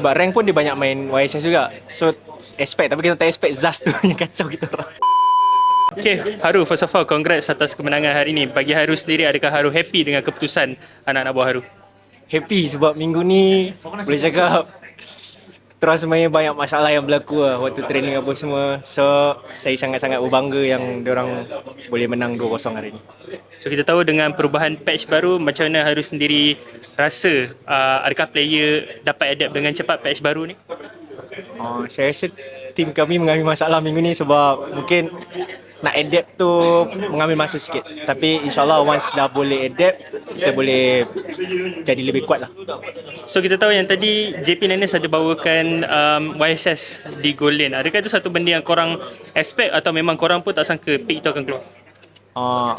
Sebab rank pun dia banyak main YSS juga. So expect tapi kita tak expect Zaz tu yang kacau kita orang. Okay, Haru, first of all, congrats atas kemenangan hari ini. Bagi Haru sendiri, adakah Haru happy dengan keputusan anak-anak buah Haru? Happy sebab minggu ni boleh cakap terus sebenarnya banyak masalah yang berlaku lah waktu training apa semua. So saya sangat-sangat berbangga yang orang boleh menang 2-0 hari ni. So, kita tahu dengan perubahan patch baru, macam mana Haru sendiri rasa uh, adakah player dapat adapt dengan cepat patch baru ni? Uh, saya rasa tim kami mengalami masalah minggu ni sebab mungkin nak adapt tu mengambil masa sikit. Tapi insyaAllah once dah boleh adapt, kita boleh jadi lebih kuat lah. So kita tahu yang tadi JP Nanes ada bawakan um, YSS di goal lane. Adakah itu satu benda yang korang expect atau memang korang pun tak sangka pick itu akan keluar? Uh,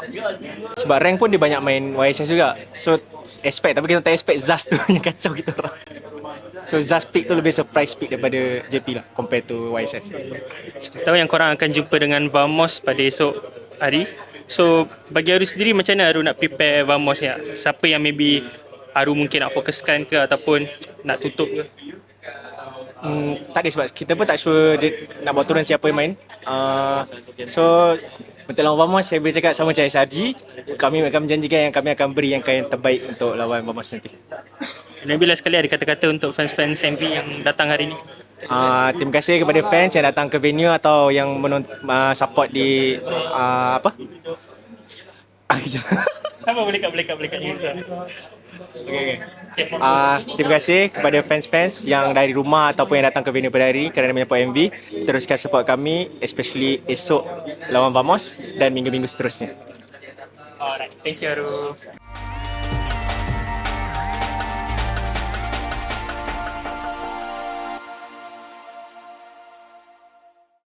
sebab rank pun dia banyak main YSS juga. So expect tapi kita tak expect Zaz tu yang kacau kita orang. So Zaz pick tu lebih surprise pick daripada JP lah compared to YSS. Tahu yang korang akan jumpa dengan Vamos pada esok hari. So bagi Haru sendiri macam mana Haru nak prepare Vamos ni? Siapa yang maybe Haru mungkin nak fokuskan ke ataupun nak tutup ke? Hmm, tak ada sebab kita pun tak sure dia nak buat turun siapa yang main. Uh, so untuk lawan Vamos saya boleh cakap sama macam SRG kami akan menjanjikan yang kami akan beri yang yang terbaik untuk lawan Vamos nanti. Dan bila sekali ada kata-kata untuk fans-fans MV yang datang hari ni? Uh, terima kasih kepada fans yang datang ke venue atau yang menont- uh, support di uh, apa? Ah. Sama boleh kat boleh kat boleh kat ni. Okay, okay. Uh, terima kasih kepada fans-fans yang dari rumah ataupun yang datang ke venue pada hari kerana menyambut MV. Teruskan support kami especially esok lawan Vamos dan minggu-minggu seterusnya. Alright, thank you Haru.